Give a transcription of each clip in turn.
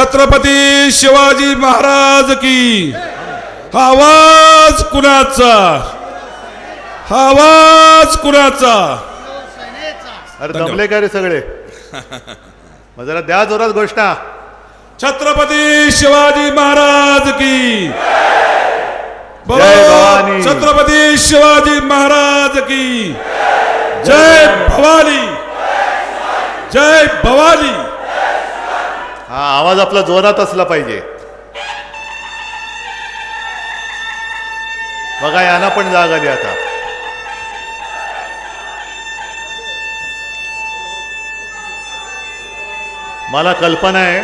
छत्रपती शिवाजी महाराज की. हा आवाज कुणाचा? हा आवाज कुणाचा? अरे दमले का रे सगळे? मग जरा द्या जोरात घोषणा. छत्रपती शिवाजी महाराज की. भवानी. छत्रपती शिवाजी महाराज की. जय भवानी. जय भवानी. हा आवाज आपला जोरात असला पाहिजे. बघा यांना पण जागा आली आता. मला कल्पना आहे.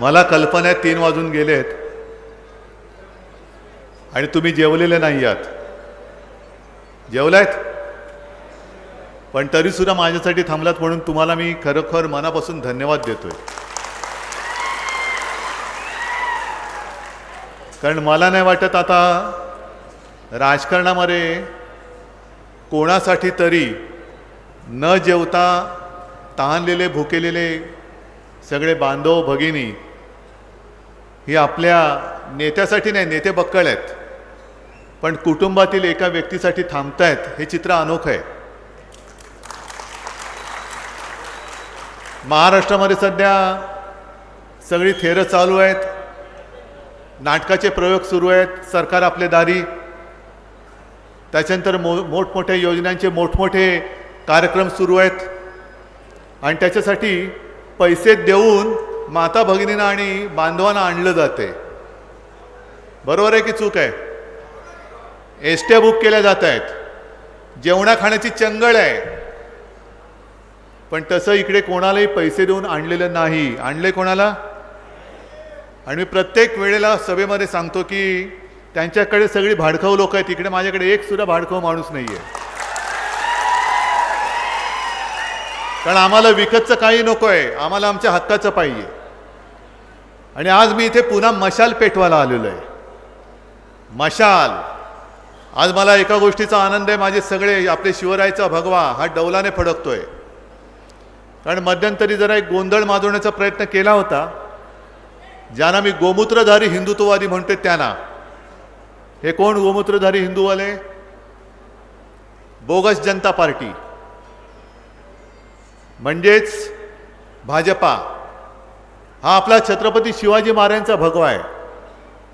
मला कल्पना आहे तीन वाजून गेलेत. आणि तुम्ही जेवलेले नाही आहात. जेवलायत? पण तरीसुद्धा माझ्यासाठी थांबलात म्हणून तुम्हाला मी खरोखर मनापासून धन्यवाद देतोय. कारण मला नाही वाटत आता राजकारणामध्ये कोणासाठी तरी न जेवता तहानलेले भुकेलेले सगळे बांधव भगिनी ही आपल्या नेत्यासाठी नाही नेते बक्कळ आहेत पण कुटुंबातील एका व्यक्तीसाठी थांबतायत हे चित्र अनोखं आहे. महाराष्ट्रामध्ये सध्या सगळी थेरं चालू आहेत. नाटकाचे प्रयोग सुरू आहेत. सरकार आपले दारी. त्याच्यानंतर मो मोठमोठ्या योजनांचे मोठमोठे कार्यक्रम सुरू आहेत. आणि त्याच्यासाठी पैसे देऊन माता भगिनींना आणि बांधवांना आणलं जाते बरोबर आहे की चूक आहे? एसट्या बुक केल्या जात आहेत. जेवणा खाण्याची चंगळ आहे. पण तसं इकडे कोणालाही पैसे देऊन आणलेलं नाही. आणले कोणाला? आणि मी प्रत्येक वेळेला सभेमध्ये सांगतो की त्यांच्याकडे सगळी भाडखाऊ लोक आहेत. इकडे माझ्याकडे एक सुद्धा भाडखाऊ माणूस नाही आहे कारण आम्हाला विकतचं काही नको आहे आम्हाला आमच्या हक्काचं पाहिजे. आणि आज मी इथे पुन्हा मशाल पेटवायला आलेलो आहे. मशाल. आज मला एका गोष्टीचा आनंद आहे. माझे सगळे आपले शिवरायचा भगवा हा डौलाने फडकतोय. कारण मध्यंतरी जरा एक गोंधळ माजवण्याचा प्रयत्न केला होता. ज्यांना मी गोमूत्रधारी हिंदुत्ववादी म्हणते त्यांना हे कोण गोमूत्रधारी हिंदूवाले? बोगस जनता पार्टी. म्हणजेच भाजपा. हा आपला छत्रपती शिवाजी महाराजांचा भगवा आहे.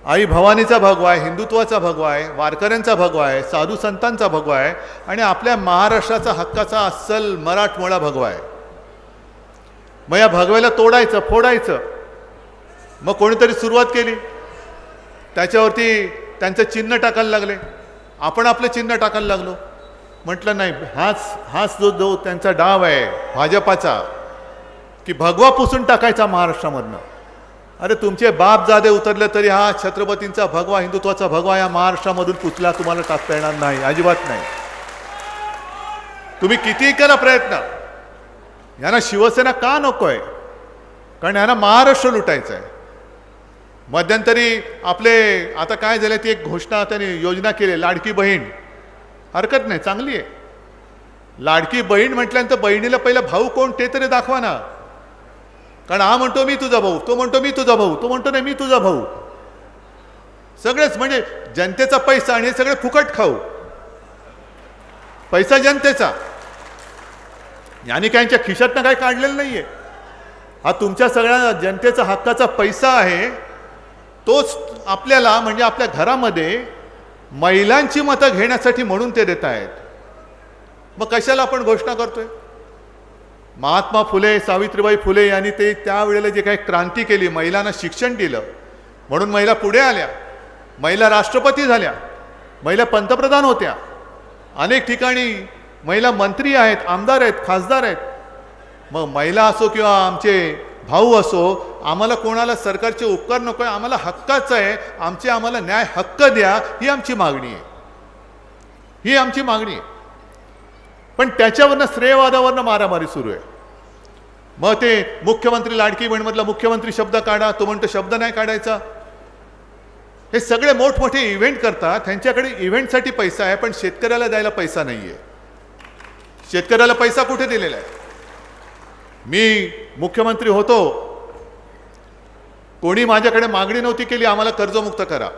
आई भवानीचा भगवा आहे हिंदुत्वाचा भगवा आहे वारकऱ्यांचा भगवा आहे साधू संतांचा भगवा आहे आणि आपल्या महाराष्ट्राचा हक्काचा अस्सल मराठमोळा भगवा आहे. मग या भगव्याला तोडायचं फोडायचं. मग कोणीतरी सुरुवात केली. त्याच्यावरती त्यांचं चिन्ह टाकायला लागले. आपण आपलं चिन्ह टाकायला लागलो. म्हटलं नाही हाच हाच जो जो त्यांचा डाव आहे भाजपाचा की भगवा पुसून टाकायचा महाराष्ट्रामधनं. अरे तुमचे बाप जादे उतरले तरी हा छत्रपतींचा भगवा हिंदुत्वाचा भगवा या महाराष्ट्रामधून पुसला तुम्हाला टाकता येणार नाही अजिबात नाही. तुम्ही कितीही करा प्रयत्न. यांना शिवसेना का नको आहे कारण यांना महाराष्ट्र लुटायचं आहे मध्यंतरी आपले आता काय झालं ती एक घोषणा त्यांनी योजना केली लाडकी बहीण. हरकत नाही चांगली आहे. लाडकी बहीण म्हटल्यानंतर बहिणीला पहिला भाऊ कोण ते तरी दाखवा ना. कारण हा म्हणतो मी तुझा भाऊ. तो म्हणतो मी तुझा भाऊ. तो म्हणतो नाही मी तुझा भाऊ. सगळेच म्हणजे जनतेचा पैसा आणि हे सगळे फुकट खाऊ. पैसा जनतेचा. यांनी खिशातनं काही काढलेलं नाही आहे हा तुमच्या सगळ्या जनतेचा हक्काचा पैसा आहे. तोच आपल्याला म्हणजे आपल्या घरामध्ये महिलांची मतं घेण्यासाठी म्हणून ते देत आहेत. मग कशाला आपण घोषणा करतोय? महात्मा फुले सावित्रीबाई फुले यांनी ते त्यावेळेला जे काही क्रांती केली महिलांना शिक्षण दिलं म्हणून महिला पुढे आल्या महिला राष्ट्रपती झाल्या महिला पंतप्रधान होत्या अनेक ठिकाणी महिला मंत्री आहेत आमदार आहेत खासदार आहेत. मग महिला असो किंवा आमचे भाऊ असो आम्हाला कोणाला सरकारचे उपकार नको आहे आम्हाला हक्काचं आहे आमचे आम्हाला न्याय हक्क द्या ही आमची मागणी आहे. ही आमची मागणी आहे. पण त्याच्यावरनं श्रेयवादावरनं मारामारी सुरू आहे. मग ते मुख्यमंत्री लाडकी बहीणमधला मुख्यमंत्री शब्द काढा तो म्हणतो शब्द नाही काढायचा. हे सगळे मोठमोठे इव्हेंट करतात त्यांच्याकडे इव्हेंटसाठी पैसा आहे पण शेतकऱ्याला द्यायला पैसा नाही आहे शेतकऱ्याला पैसा कुठे दिलेला आहे? मी मुख्यमंत्री होतो. कोणी माझ्याकडे मागणी नव्हती केली आम्हाला कर्जमुक्त करा.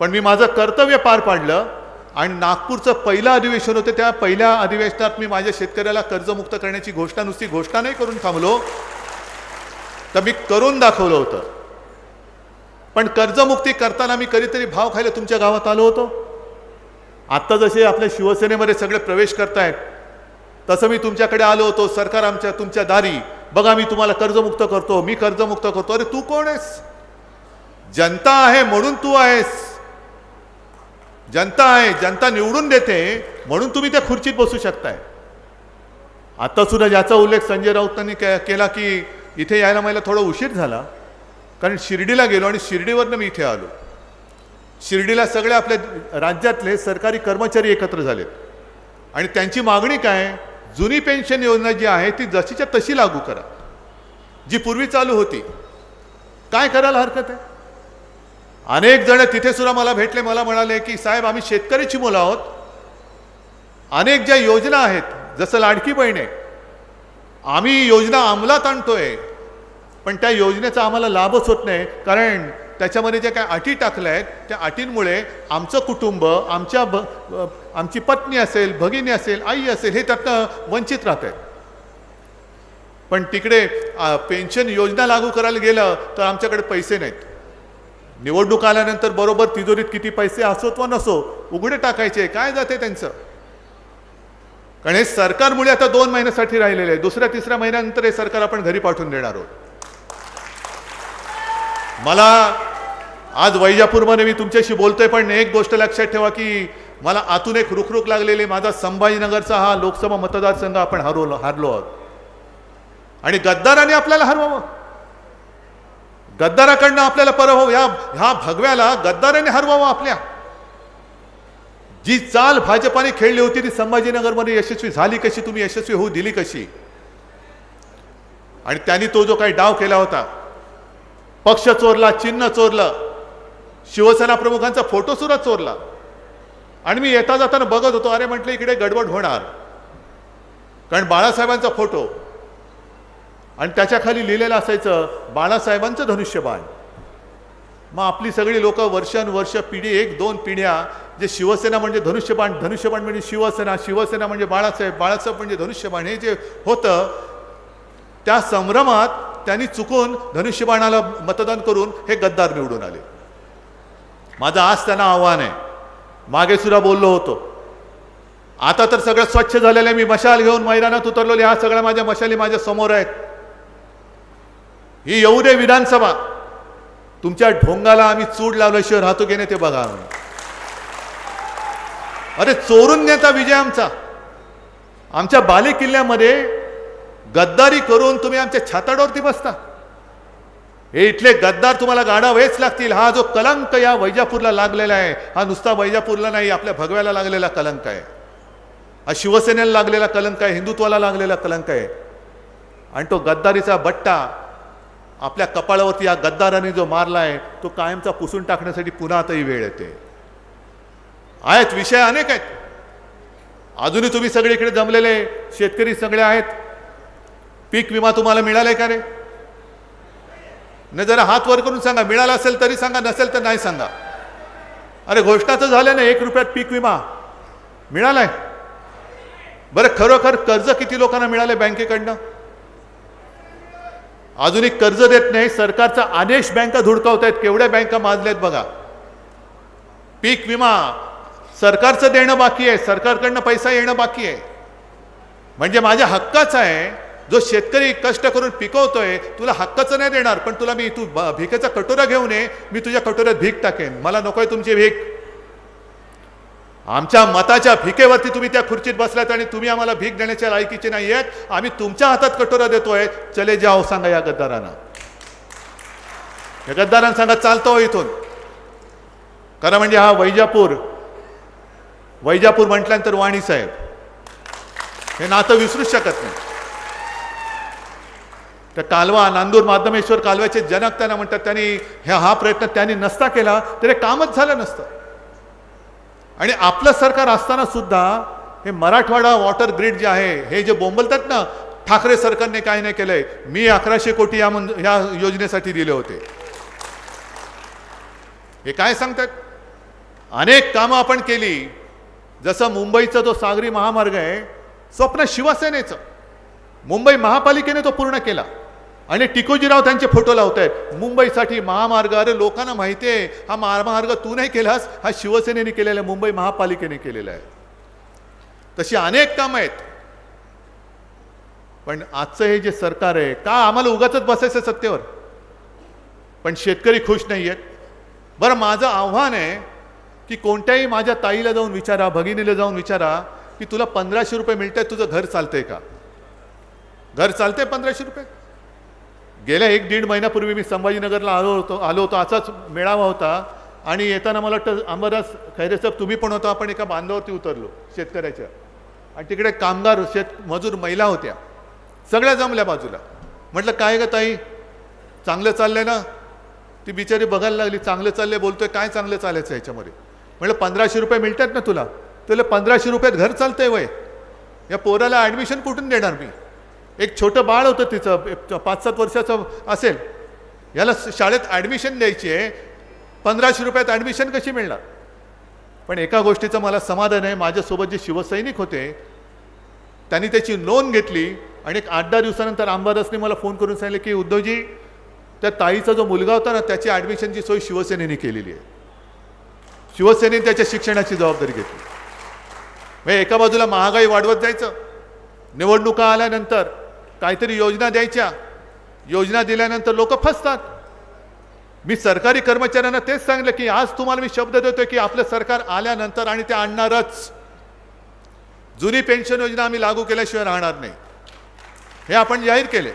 पण मी माझं कर्तव्य पार पाडलं आणि नागपूरचं पहिलं अधिवेशन होतं. त्या पहिल्या अधिवेशनात मी माझ्या शेतकऱ्याला कर्जमुक्त करण्याची घोषणा नुसती घोषणा नाही करून थांबलो. तर मी करून दाखवलं होतं. पण कर्जमुक्ती करताना मी कधीतरी भाव खायला तुमच्या गावात आलो होतो. आत्ता जसे आपल्या शिवसेनेमध्ये सगळे प्रवेश करतायत तसं मी तुमच्याकडे आलो होतो सरकार आमच्या तुमच्या दारी. बघा मी तुम्हाला कर्जमुक्त करतो मी कर्जमुक्त करतो. अरे तू कोण आहेस? जनता आहे म्हणून तू आहेस. जनता आहे जनता निवडून देते म्हणून तुम्ही त्या खुर्चीत बसू शकताय. आता सुद्धा ज्याचा उल्लेख संजय राऊतांनी के केला की इथे यायला मला थोडा उशीर झाला कारण शिर्डीला गेलो आणि शिर्डीवरनं मी इथे आलो. शिर्डीला सगळे आपल्या राज्यातले सरकारी कर्मचारी एकत्र झालेत. आणि त्यांची मागणी काय? जुनी पेन्शन योजना जी आहे ती जशीच्या तशी लागू करा. जी पूर्वी चालू होती. काय करायला हरकत आहे? अनेक जण तिथे सुद्धा मला भेटले मला म्हणाले की साहेब आम्ही शेतकऱ्याची मुलं आहोत. अनेक ज्या योजना आहेत जसं लाडकी बहीण आहे आम्ही योजना अंमलात आणतोय पण त्या योजनेचा आम्हाला लाभच होत नाही. कारण त्याच्यामध्ये ज्या काय अटी टाकल्या आहेत त्या अटींमुळे आमचं कुटुंब आमच्या भ आमची पत्नी असेल भगिनी असेल आई असेल हे त्यातनं वंचित राहत आहेत. पण तिकडे पेन्शन योजना लागू करायला गेलं तर आमच्याकडे पैसे नाहीत. निवडणूक आल्यानंतर बरोबर तिजोरीत किती पैसे असोत वा नसो उघडे टाकायचे काय जाते त्यांचं? कारण हे सरकारमुळे आता दोन महिन्यासाठी राहिलेले आहे. दुसऱ्या तिसऱ्या महिन्यानंतर हे सरकार आपण घरी पाठवून देणार आहोत. मला आज वैजापूरमध्ये मी तुमच्याशी बोलतोय पण एक गोष्ट लक्षात ठेवा की मला आतून एक रुखरुख लागलेली माझा संभाजीनगरचा हा लोकसभा मतदारसंघ आपण हरवलो हारलो आहोत. आणि गद्दाराने आपल्याला हरवावं. गद्दाराकडनं आपल्याला परभव या ह्या भगव्याला गद्दाराने हरवावं आपल्या. जी चाल भाजपाने खेळली होती ती संभाजीनगरमध्ये यशस्वी झाली कशी? तुम्ही यशस्वी होऊ दिली कशी? आणि त्यांनी तो जो काही डाव केला होता पक्ष चोरला चिन्ह चोरलं शिवसेना प्रमुखांचा फोटो सुद्धा चोरला. आणि मी येता जाताना बघत होतो अरे म्हटलं इकडे गडबड होणार. कारण बाळासाहेबांचा फोटो. आणि त्याच्याखाली लिहिलेलं असायचं बाळासाहेबांचं धनुष्यबाण. मग आपली सगळी लोक वर्षानुवर्ष पिढी एक दोन पिढ्या जे शिवसेना म्हणजे धनुष्यबाण धनुष्यबाण म्हणजे शिवसेना शिवसेना म्हणजे बाळासाहेब बाळासाहेब म्हणजे धनुष्यबाण हे जे होतं त्या संभ्रमात त्यांनी चुकून धनुष्यबाणाला मतदान करून हे गद्दार निवडून आले. माझं आज त्यांना आव्हान आहे. मागे सुद्धा बोललो होतो. आता तर सगळं स्वच्छ झालेलं मी मशाल घेऊन मैदानात उतरलो ह्या सगळ्या माझ्या मशाली माझ्यासमोर आहेत. ही येऊ दे विधानसभा. तुमच्या ढोंगाला आम्ही चूड लावल्याशिवाय राहतो की नाही ते बघा अरे चोरून नेता विजय आमचा. आमच्या बाले किल्ल्यामध्ये गद्दारी करून तुम्ही आमच्या छाताडावरती बसता. हे इथले गद्दार तुम्हाला गाडावेच लागतील. हा जो कलंक या वैजापूरला लागलेला आहे हा नुसता वैजापूरला नाही आपल्या भगव्याला लागलेला कलंक आहे. हा शिवसेनेला लागलेला कलंक आहे हिंदुत्वाला लागलेला कलंक आहे. आणि तो गद्दारीचा बट्टा आपल्या कपाळावरती या गद्दाराने जो मारला आहे तो कायमचा पुसून टाकण्यासाठी पुन्हा आताही वेळ येते. आहेत विषय अनेक आहेत. अजूनही तुम्ही सगळे इकडे जमलेले शेतकरी सगळे आहेत. पीक विमा तुम्हाला मिळालाय का रे? नाही जरा हात वर करून सांगा मिळाला असेल तरी सांगा नसेल तर नाही सांगा. अरे घोषणा तर झाल्या ना एक रुपयात पीक विमा. मिळालाय. बरं खरोखर कर्ज किती लोकांना मिळालंय बँकेकडनं? अजूनही कर्ज देत नाही सरकारचा आदेश बँका धुडकावत आहेत केवढ्या बँका माजल्यात बघा. पीक विमा सरकारचं देणं बाकी आहे सरकारकडनं पैसा येणं बाकी आहे. म्हणजे माझ्या हक्काचं आहे जो शेतकरी कष्ट करून पिकवतोय तुला हक्काचं नाही देणार पण तुला मी तू भिकेचा कटोरा घेऊन ये मी तुझ्या कटोऱ्यात भीक टाकेन. मला नकोय तुमची भीक. आमच्या मताच्या भिकेवरती तुम्ही त्या खुर्चीत बसलात आणि तुम्ही आम्हाला भीक देण्याच्या लायकीचे नाही आहेत. आम्ही तुमच्या हातात कटोरा देतोय. चले जाओ सांगा या गद्दारांना. या गद्दारांना सांगा चालतो इथून. खरं म्हणजे हा वैजापूर वैजापूर म्हटल्यानंतर वाणी साहेब. हे नातं विसरूच शकत नाही. तर कालवा नांदूर माध्यमेश्वर कालव्याचे जनक त्यांना म्हणतात त्यांनी ह्या हा प्रयत्न त्यांनी नसता केला तरी हे कामच झालं नसतं. आणि आपलं सरकार असताना सुद्धा हे मराठवाडा वॉटर ग्रीड जे आहे हे जे बोंबलतात ना ठाकरे सरकारने काय नाही केलंय. मी अकराशे कोटी या मंज या योजनेसाठी दिले होते. हे काय सांगतात? अनेक कामं आपण केली. जसं मुंबईचा जो सागरी महामार्ग आहे स्वप्न शिवसेनेचं. मुंबई महापालिकेने तो पूर्ण केला. आणि टिकोजीराव त्यांचे फोटो लावत आहेत मुंबईसाठी महामार्ग अरे लोकांना माहिती आहे हा महामार्ग तू नाही केलास हा शिवसेनेने केलेला आहे मुंबई महापालिकेने केलेला आहे. तशी अनेक कामं आहेत. पण आजचं हे जे सरकार आहे का आम्हाला उगाच बसायचं सत्तेवर? पण शेतकरी खुश नाही आहेत बरं माझं आव्हान आहे की कोणत्याही माझ्या ताईला जाऊन विचारा भगिनीला जाऊन विचारा की तुला पंधराशे रुपये मिळत आहेत तुझं घर चालतंय का? घर चालतंय पंधराशे रुपये? गेल्या एक दीड महिन्यापूर्वी मी संभाजीनगरला आलो होतो आलो होतो असाच मेळावा होता. आणि येताना मला वाटतं अंबादास खैरे साहेब तुम्ही पण होता आपण एका बांधावरती उतरलो शेतकऱ्याच्या. आणि तिकडे कामगार शेत मजूर महिला होत्या. सगळ्या जमल्या बाजूला. म्हटलं काय ग ताई? चांगलं चाललंय ना? ती बिचारी बघायला लागली चांगलं चाललंय बोलतोय काय चांगलं चालायचं याच्यामध्ये? म्हटलं पंधराशे रुपये मिळतात ना तुला? तुला पंधराशे रुपयात घर चालतंय वय. या पोराला ॲडमिशन कुठून देणार मी? एक छोटं बाळ होतं तिचं पाच सात वर्षाचं असेल. याला शाळेत ॲडमिशन द्यायची आहे. पंधराशे रुपयात ॲडमिशन कशी मिळणार? पण एका गोष्टीचं मला समाधान आहे. माझ्यासोबत जे शिवसैनिक होते त्यांनी त्याची नोंद घेतली आणि एक आठ दहा दिवसानंतर अंबादासने मला फोन करून सांगितलं की उद्धवजी त्या ताईचा जो मुलगा होता ना त्याची ॲडमिशनची सोय शिवसेनेने केलेली आहे. शिवसेनेने त्याच्या शिक्षणाची जबाबदारी घेतली. म्हणजे एका बाजूला महागाई वाढवत जायचं. निवडणुका आल्यानंतर काहीतरी योजना द्यायच्या. योजना दिल्यानंतर लोक फसतात. मी सरकारी कर्मचाऱ्यांना तेच सांगलं की आज तुम्हाला मी शब्द देतोय की आपलं सरकार आल्यानंतर आणि ते आणणारच. जुनी पेन्शन योजना आम्ही लागू केल्याशिवाय राहणार नाही. हे आपण जाहीर केले.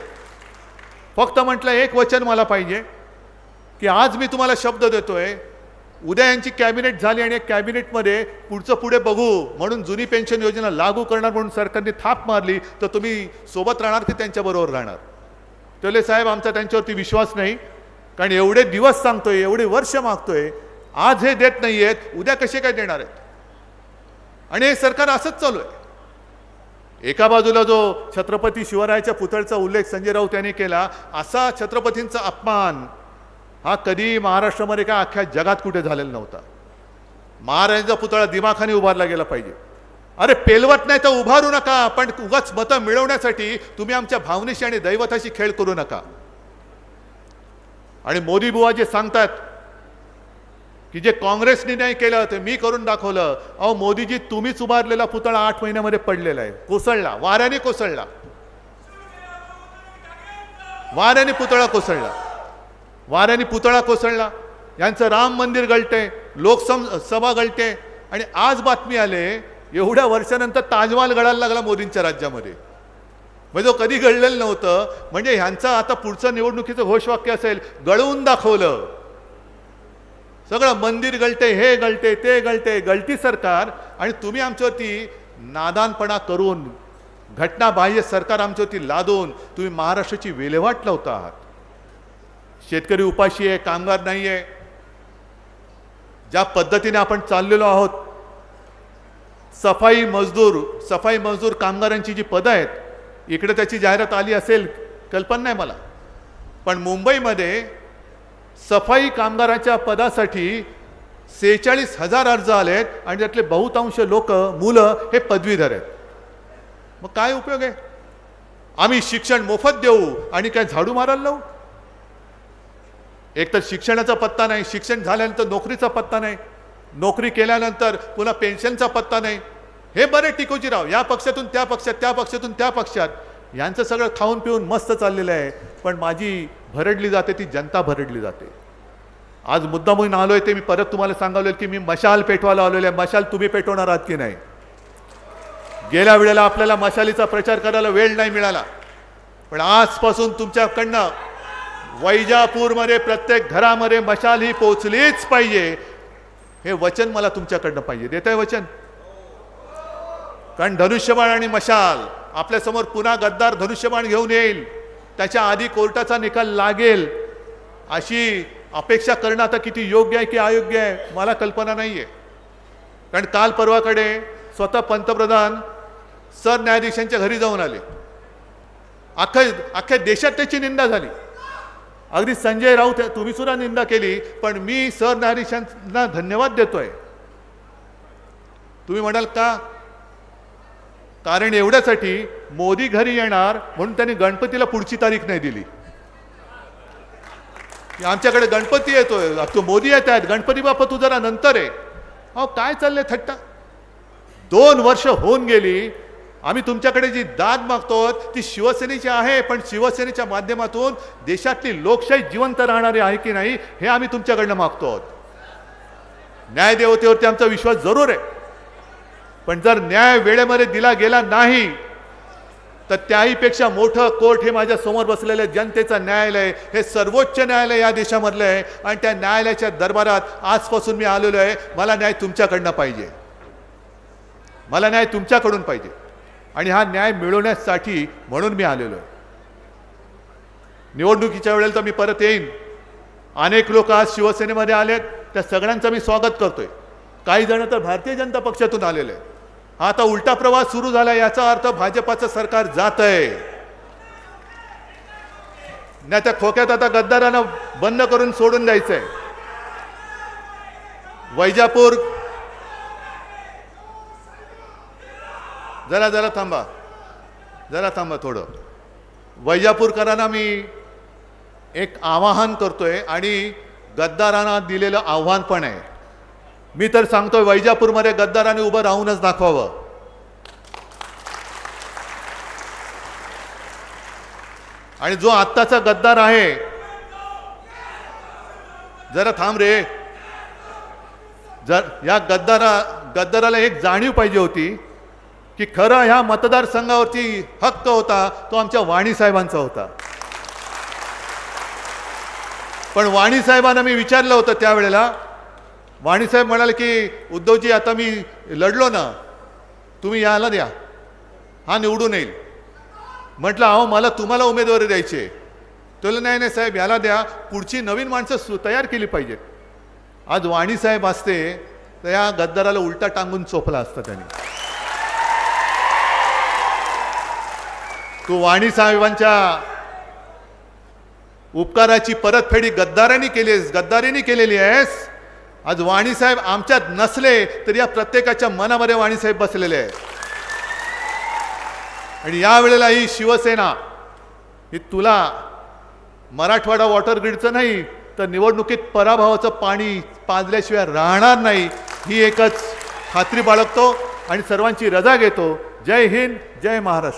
फक्त म्हटलं एक वचन मला पाहिजे की आज मी तुम्हाला शब्द देतोय उद्या यांची कॅबिनेट झाली आणि या कॅबिनेटमध्ये पुढचं पुढे बघू. म्हणून जुनी पेन्शन योजना लागू करणार म्हणून सरकारने थाप मारली तर तुम्ही सोबत राहणार की त्यांच्याबरोबर राहणार. तोले साहेब आमचा त्यांच्यावरती विश्वास नाही. कारण एवढे दिवस सांगतोय एवढे वर्ष मागतोय आज हे देत नाही आहेत उद्या कसे काय देणार आहेत? आणि हे सरकार असंच चालू आहे. एका बाजूला जो छत्रपती शिवरायाच्या पुतळ्याचा उल्लेख संजय राऊत यांनी केला असा छत्रपतींचा अपमान हा कधी महाराष्ट्रामध्ये काय अख्ख्या जगात कुठे झालेला नव्हता. महाराजांचा पुतळा दिमाखाने उभारला गेला पाहिजे. अरे पेलवत नाही तर उभारू नका पण उगाच मतं मिळवण्यासाठी तुम्ही आमच्या भावनेशी आणि दैवताशी खेळ करू नका. आणि मोदी बुवा जे सांगतात की जे काँग्रेसने नाही केलं ते मी करून दाखवलं. अहो मोदीजी तुम्हीच उभारलेला पुतळा आठ महिन्यामध्ये पडलेला आहे. कोसळला. वाऱ्याने कोसळला. वाऱ्याने पुतळा कोसळला. वाऱ्याने पुतळा कोसळला. यांचं राम मंदिर गळते लोकसम सभा गळते. आणि आज बातमी आले एवढ्या वर्षानंतर ताजमहाल गळायला लागला मोदींच्या राज्यामध्ये. म्हणजे तो कधी घडलेलं नव्हतं. म्हणजे ह्यांचं आता पुढचं निवडणुकीचं घोषवाक्य असेल गळवून दाखवलं. सगळं मंदिर गळते हे गळते ते गळते गळती सरकार. आणि तुम्ही आमच्यावरती नादानपणा करून घटनाबाह्य सरकार आमच्यावरती लादून तुम्ही महाराष्ट्राची विल्हेवाट लावता आहात. शेतकरी उपाशी आहे कामगार नाही आहे. ज्या पद्धतीने आपण चाललेलो आहोत सफाई मजदूर सफाई मजदूर कामगारांची जी पदं आहेत इकडे त्याची जाहिरात आली असेल कल्पना नाही मला. पण मुंबईमध्ये सफाई कामगाराच्या पदासाठी सेहेचाळीस हजार अर्ज आलेत आणि त्यातले बहुतांश लोक मुलं हे पदवीधर आहेत. मग काय उपयोग आहे? आम्ही शिक्षण मोफत देऊ आणि काय झाडू मारायला लावू? एक तर शिक्षणाचा पत्ता नाही शिक्षण झाल्यानंतर नोकरीचा पत्ता नाही नोकरी केल्यानंतर पुन्हा पेन्शनचा पत्ता नाही. हे बरे टिकोजीराव या पक्षातून त्या पक्षात त्या पक्षातून त्या पक्षात. यांचं सगळं खाऊन पिऊन मस्त चाललेलं आहे पण माझी भरडली जाते ती जनता भरडली जाते. आज मुद्दा म्हणून आहे ते मी परत तुम्हाला सांगावलं की मी मशाल पेटवायला आलेलो आहे मशाल तुम्ही पेटवणार आहात की नाही? गेल्या वेळेला आपल्याला मशालीचा प्रचार करायला वेळ नाही मिळाला. पण आजपासून तुमच्याकडनं वैजापूरमध्ये प्रत्येक घरामध्ये मशाल ही पोचलीच पाहिजे. हे वचन मला तुमच्याकडनं पाहिजे. देत आहे वचन? कारण धनुष्यबाण आणि मशाल आपल्यासमोर पुन्हा गद्दार धनुष्यबाण घेऊन येईल. त्याच्या आधी कोर्टाचा निकाल लागेल. अशी अपेक्षा करणं आता किती योग्य आहे की अयोग्य आहे मला कल्पना नाही आहे कारण काल परवाकडे स्वतः पंतप्रधान सरन्यायाधीशांच्या घरी जाऊन आले. अख्ख्या अख्ख्या देशात त्याची निंदा झाली. अगदी संजय राऊत तुम्ही सुद्धा निंदा केली पण मी सरन्यायाधीशांना धन्यवाद देतोय. तुम्ही म्हणाल का? कारण एवढ्यासाठी मोदी घरी येणार म्हणून त्यांनी गणपतीला पुढची तारीख नाही दिली. आमच्याकडे गणपती येतोय तो मोदी येत आहेत गणपती बाप्पा तू जरा नंतर आहे अहो काय चाललंय थट्टा? दोन वर्ष होऊन गेली आम्ही तुमच्याकडे जी दाद मागतो ती शिवसेनेची आहे पण शिवसेनेच्या माध्यमातून देशातली लोकशाही जिवंत राहणारी आहे की नाही हे आम्ही तुमच्याकडनं मागतो न्यायदेवतेवरती आमचा विश्वास जरूर आहे. पण जर न्याय वेळेमध्ये दिला गेला नाही तर त्याहीपेक्षा मोठं कोर्ट हे माझ्यासमोर बसलेलं जनतेचं न्यायालय हे सर्वोच्च न्यायालय या देशामधलं आहे. आणि त्या न्यायालयाच्या दरबारात आजपासून मी आलेलो आहे. मला न्याय तुमच्याकडनं पाहिजे. मला न्याय तुमच्याकडून पाहिजे. आणि हा न्याय मिळवण्यासाठी म्हणून मी आलेलो आहे. निवडणुकीच्या वेळेला तर मी परत येईन. अनेक लोक आज शिवसेनेमध्ये आलेत. त्या सगळ्यांचं मी स्वागत करतोय. काही जण तर भारतीय जनता पक्षातून आलेले आहेत. हा आता उलटा प्रवास सुरू झाला याचा अर्थ भाजपाचं सरकार जात आहे नाही त्या खोक्यात आता गद्दारांना बंद करून सोडून द्यायचंय. वैजापूर जरा जरा थांबा. जरा थांबा थोडं. वैजापूरकरांना मी एक आवाहन करतोय आणि गद्दारांना दिलेलं आव्हान पण आहे. मी तर सांगतोय वैजापूरमध्ये गद्दाराने उभं राहूनच दाखवावं. आणि जो आत्ताचा गद्दार आहे जरा थांब रे. जर या गद्दारा गद्दाराला एक जाणीव पाहिजे होती की खरं ह्या मतदारसंघावरती हक्क होता तो आमच्या वाणी साहेबांचा होता. पण वाणी साहेबांना मी विचारलं होतं त्यावेळेला. वाणीसाहेब म्हणाले की उद्धवजी आता मी लढलो ना तुम्ही याला द्या. हा निवडून येईल. म्हटलं अहो मला तुम्हाला उमेदवारी द्यायची आहे. तुला नाही नाही साहेब याला द्या. पुढची नवीन माणसं सु तयार केली पाहिजेत. आज वाणीसाहेब असते तर या गद्दाराला उलटा टांगून चोपला असता त्यांनी. तू वाणी साहेबांच्या उपकाराची परतफेडी गद्दारांनी केली आहेस गद्दारीने केलेली आहेस? आज वाणीसाहेब आमच्यात नसले तरी या प्रत्येकाच्या मनामध्ये वाणीसाहेब बसलेले आहेत. आणि यावेळेला ही शिवसेना ही तुला मराठवाडा वॉटर ग्रीडचं नाही तर निवडणुकीत पराभवाचं पाणी पाजल्याशिवाय राहणार नाही ही एकच खात्री बाळगतो आणि सर्वांची रजा घेतो. जय हिंद जय महाराष्ट्र.